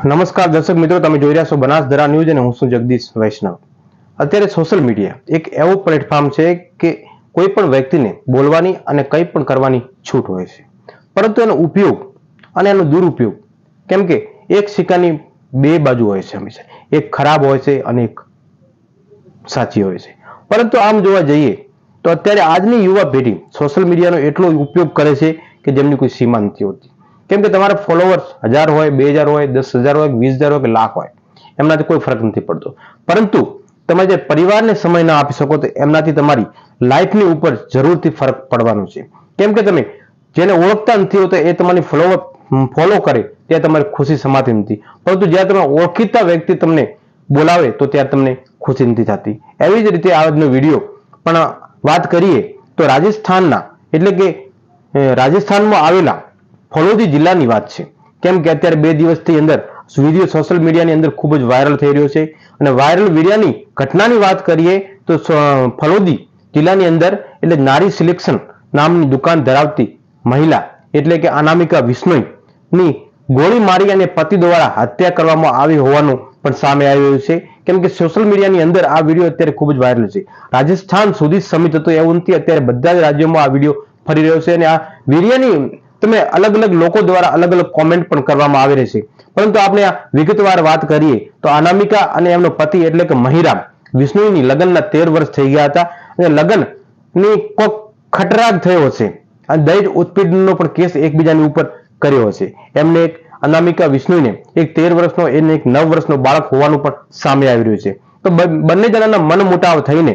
નમસ્કાર દર્શક મિત્રો, તમે જોઈ રહ્યા છો બનાસધરા ન્યૂઝ અને હું છું જગદીશ વૈષ્ણવ. અત્યારે સોશિયલ મીડિયા એક એવો પ્લેટફોર્મ છે કે કોઈ પણ વ્યક્તિને બોલવાની અને કંઈ પણ કરવાની છૂટ હોય છે. પરંતુ એનો ઉપયોગ અને એનો દુરુપયોગ, કેમ કે એક સિક્કાની બે બાજુ હોય છે હંમેશા. એક ખરાબ હોય છે અને એક સાચી હોય છે. પરંતુ આમ જોવા જઈએ તો અત્યારે આજની યુવા પેઢી સોશિયલ મીડિયાનો એટલો ઉપયોગ કરે છે કે જેમની કોઈ સીમા નથી હોતી. કેમ કે તમારા ફોલોવર્સ હજાર હોય, બે હજાર હોય, દસ હજાર હોય, વીસ હજાર હોય કે લાખ હોય, એમનાથી કોઈ ફરક નથી પડતો. પરંતુ તમે જે પરિવારને સમય ના આપી શકો તો એમનાથી તમારી લાઈફની ઉપર જરૂરથી ફરક પડવાનો છે. કેમ કે તમે જેને ઓળખતા નથી હોતા એ તમારી ફોલોઅર ફોલો કરે ત્યાં તમારી ખુશી સમાતી નથી. પરંતુ જ્યારે તમે ઓળખીતા વ્યક્તિ તમને બોલાવે તો ત્યારે તમને ખુશી નથી થતી. એવી જ રીતે આજનો વીડિયો પણ વાત કરીએ તો રાજસ્થાનના, એટલે કે રાજસ્થાનમાં આવેલા ફળોદી જિલ્લાની વાત છે. કેમ કે અત્યારે બે દિવસથી અંદર વીડિયો સોશિયલ મીડિયાની અંદર ખૂબ જ વાયરલ થઈ રહ્યો છે. અને વાયરલ વિડીયાની ઘટનાની વાત કરીએ તો ફળોદી જિલ્લાની અંદર એટલે નારી સિલેક્શન નામની દુકાન ધરાવતી મહિલા એટલે કે અનામિકા વિષ્ણોઈની ગોળી મારી અને પતિ દ્વારા હત્યા કરવામાં આવી હોવાનું પણ સામે આવ્યું છે. કેમ કે સોશિયલ મીડિયાની અંદર આ વીડિયો અત્યારે ખૂબ જ વાયરલ છે. રાજસ્થાન સુધી સમિત હતો એવું નથી અત્યારે બધા જ રાજ્યોમાં આ વીડિયો ફરી રહ્યો છે અને આ વિડીયોની તમે અલગ અલગ લોકો દ્વારા અલગ અલગ કોમેન્ટ પણ કરવામાં આવી રહી છે. પરંતુ આપણે આ વિગતવાર વાત કરીએ તો અનામિકા અને એમનો પતિ એટલે કે મહિરામ વિષ્ણુની લગ્નના તેર વર્ષ થઈ ગયા હતા અને લગ્નની કોઈક ખટરાગ થયો છે અને દહેજ ઉત્પીડનનો પણ કેસ એકબીજાની ઉપર કર્યો છે એમને એક અનામિકા વિષ્ણુને એક તેર વર્ષનો એને એક નવ વર્ષનો બાળક હોવાનું પણ સામે આવી રહ્યું છે. તો બંને જણાના મન મોટાવ થઈને,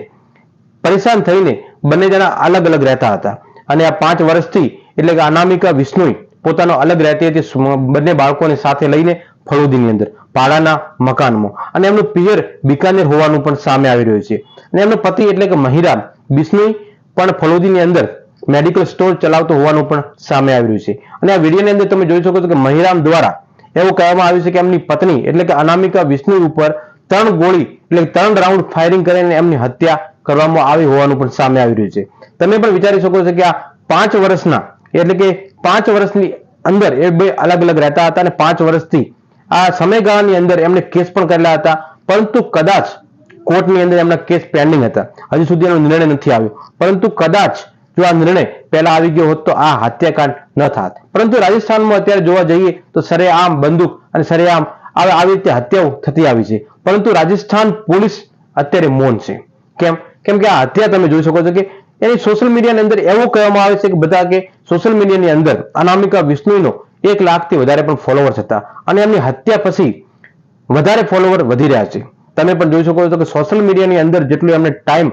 પરેશાન થઈને બંને જણા અલગ અલગ રહેતા હતા. અને આ પાંચ વર્ષથી એટલે કે અનામિકા વિષ્ણુઈ પોતાનો અલગ રહેતી હતી બંને બાળકોને સાથે લઈને ફળોદીની અંદર ભાડાના મકાનમાં. અને એમનું પિયર બિકાનેર હોવાનું પણ સામે આવી રહ્યું છે. અને એમનો પતિ એટલે કે મહિરામ બિશ્નોઈ પણ ફળોદીની અંદર મેડિકલ સ્ટોર ચલાવતો હોવાનું પણ સામે આવી રહ્યું છે. અને આ વિડીયોની અંદર તમે જોઈ શકો છો કે મહિરામ દ્વારા એવું કહેવામાં આવ્યું છે કે એમની પત્ની એટલે કે અનામિકા વિષ્ણુ ઉપર ત્રણ ગોળી એટલે ત્રણ રાઉન્ડ ફાયરિંગ કરીને એમની હત્યા કરવામાં આવી હોવાનું પણ સામે આવી રહ્યું છે. તમે પણ વિચારી શકો છો કે આ પાંચ વર્ષના એટલે કે પાંચ વર્ષની અંદર એ બે અલગ અલગ રહેતા હતા અને પાંચ વર્ષથી આ સમયગાળાની અંદર એમણે કેસ પણ કરેલા હતા. પરંતુ કદાચ કોર્ટની અંદર એમના કેસ પેન્ડિંગ હતા. હજુ સુધી એનો નિર્ણય નથી આવ્યો. પરંતુ કદાચ જો આ નિર્ણય પહેલા આવી ગયો હોત તો આ હત્યાકાંડ ન થાત. પરંતુ રાજસ્થાનમાં અત્યારે જોવા જઈએ તો સરેઆમ બંદૂક અને સરેઆમ આવી રીતે હત્યાઓ થતી આવી છે. પરંતુ રાજસ્થાન પોલીસ અત્યારે મૌન છે. કેમ? કેમ કે આ હત્યા તમે જોઈ શકો છો કે એની સોશિયલ મીડિયાની અંદર એવું કહેવામાં આવે છે કે બધા કે સોશિયલ મીડિયાની અંદર અનામિકા વિષ્ણુનો એક લાખથી વધારે પણ ફોલોવર્સ હતા. અને એમની હત્યા પછી વધારે ફોલોવર વધી રહ્યા છે. તમે પણ જોઈ શકો છો કે સોશિયલ મીડિયાની અંદર જેટલું એમને ટાઈમ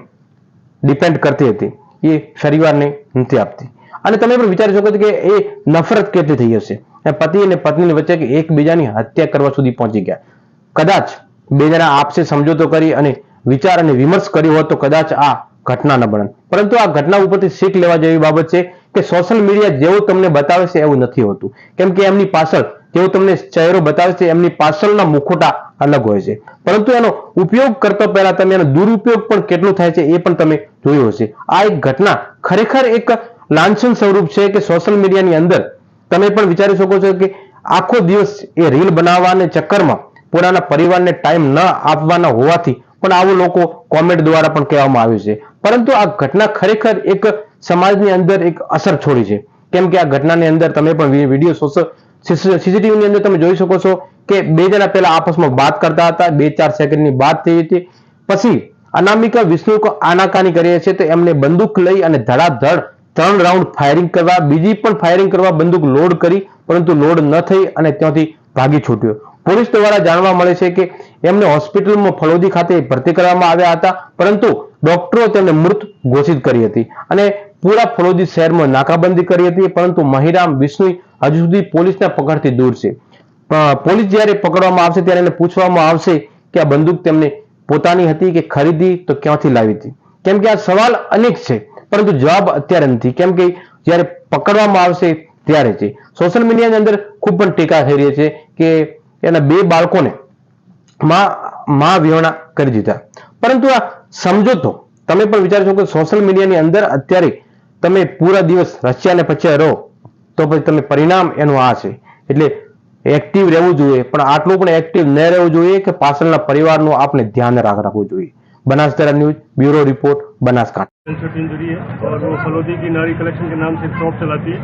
ડિપેન્ડ કરતી હતી, એ પરિવારને નથી આપતી. અને તમે પણ વિચારી શકો છો કે એ નફરત કેટલી થઈ હશે. પતિ અને પત્નીની વચ્ચે એકબીજાની હત્યા કરવા સુધી પહોંચી ગયા. કદાચ બે જણા આપસે સમજોતો કરી અને વિચાર અને વિમર્શ કર્યો હોત તો કદાચ આ ઘટના ન બને પરંતુ આ ઘટના ઉપરથી શીખ લેવા જેવી બાબત છે. કે સોશિયલ મીડિયા જેવું તમને બતાવે છે એવું નથી હોતું. કેમ કે એમની પાછળ જેવું તમને ચહેરો બતાવે છે એમની પાછળના મુખોટા અલગ હોય છે. પરંતુ એનો ઉપયોગ કરતો પહેલા તમે એનો દુરુપયોગ પણ કેટલો થાય છે એ પણ તમે જોયું હશે. આ એક ઘટના ખરેખર એક લાંછન સ્વરૂપ છે કે સોશિયલ મીડિયાની અંદર તમે પણ વિચારી શકો છો કે આખો દિવસ એ રીલ બનાવવાના ચક્કરમાં પોતાના પરિવારને ટાઈમ ન આપવાના હોવાથી પણ આવું લોકો કોમેન્ટ દ્વારા પણ કહેવામાં આવ્યું છે. પરંતુ આ ઘટના ખરેખર એક સમાજની અંદર એક અસર છોડી છે. કેમ કે આ ઘટનાની અંદર તમે પણ વીડિયો સોશિયલ સીસીટીવીની અંદર તમે જોઈ શકો છો કે બે જણા પહેલા આપસમાં વાત કરતા હતા, બે ચાર સેકન્ડની વાત થઈ હતી. પછી અનામિકા, વિષ્ણુ આનાકાની કરીએ છે તો એમને બંદૂક લઈ અને ધડાધડ ત્રણ રાઉન્ડ ફાયરિંગ કરવા, બીજી પણ ફાયરિંગ કરવા બંદૂક લોડ કરી, પરંતુ લોડ ન થઈ અને ત્યાંથી ભાગી છૂટ્યો. પોલીસ દ્વારા જાણવા મળે છે કે એમને હોસ્પિટલમાં ફળોદી ખાતે ભરતી કરવામાં આવ્યા હતા, પરંતુ ડોક્ટરો તેમને મૃત ઘોષિત કરી હતી અને પૂરા ફલોદી શહેરમાં નાકાબંધી કરી હતી, પરંતુ મહિરામ વિષ્ણુ હજુ સુધી પોલીસના પકડથી દૂર છે. પોલીસ જ્યારે પકડવામાં આવશે ત્યારે એને પૂછવામાં આવશે કે આ બંદૂક તેમને પોતાની હતી કે ખરીદી, તો ક્યાંથી લાવી હતી? કેમ કે આ સવાલ અનેક છે, પરંતુ જવાબ અત્યારે નથી. કેમ કે જ્યારે પકડવામાં આવશે ત્યારે છે સોશિયલ મીડિયાની અંદર ખૂબ પણ ટીકા થઈ રહી છે કે એના બે બાળકોને માં માં વિહોણા કરી દીધા. પરંતુ આ સમજો તો તમે પણ વિચારો છો કે સોશિયલ મીડિયાની અંદર અત્યારે તમે પૂરા દિવસ રચ્યા ને પચ્યા રહો તો પછી તમે પરિણામ એનું આ છે એટલે એક્ટિવ રહેવું જોઈએ પણ આટલું પણ એક્ટિવ ન રહેવું જોઈએ કે પાછળના પરિવારનું આપણે ધ્યાન રાખ રાખવું જોઈએ બનાસદરા news bureau report Banaskantha pencil injury है और वो फलोदी की नारी कलेक्शन के नाम से एक शॉप चलाती है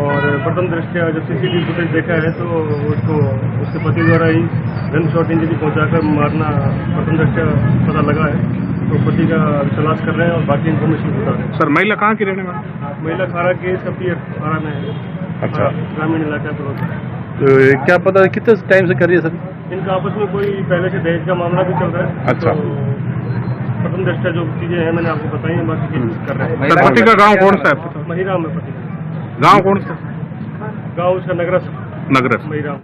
और प्रथम दृष्टया जब सीसीटीवी फुटेज देखा है तो उसको उसके पति द्वारा ही गन शॉट इंजरी पहुंचाकर मारना प्रथम दृष्टया पता लगा है तो पति का तलाश कर रहे हैं और बाकी इन्फॉर्मेशन बता रहे हैं। सर महिला कहाँ की रहने वाली? महिला खारा के सभी खारा में है। अच्छा। ग्रामीण इलाका पड़ोस तो क्या पता कितने टाइम से कर रही है सर? इनका आपस में कोई पहले से दहेज का मामला भी चल रहा है। अच्छा। तो प्रथम दृष्टया जो चीज़ें हैं मैंने आपको बताई हैं बाकी कर रहे हैं। पति का गाँव कौन सा है? महिराम में पति। गाँव कौन सा? गाँव उसका नगरस नगरस महिराम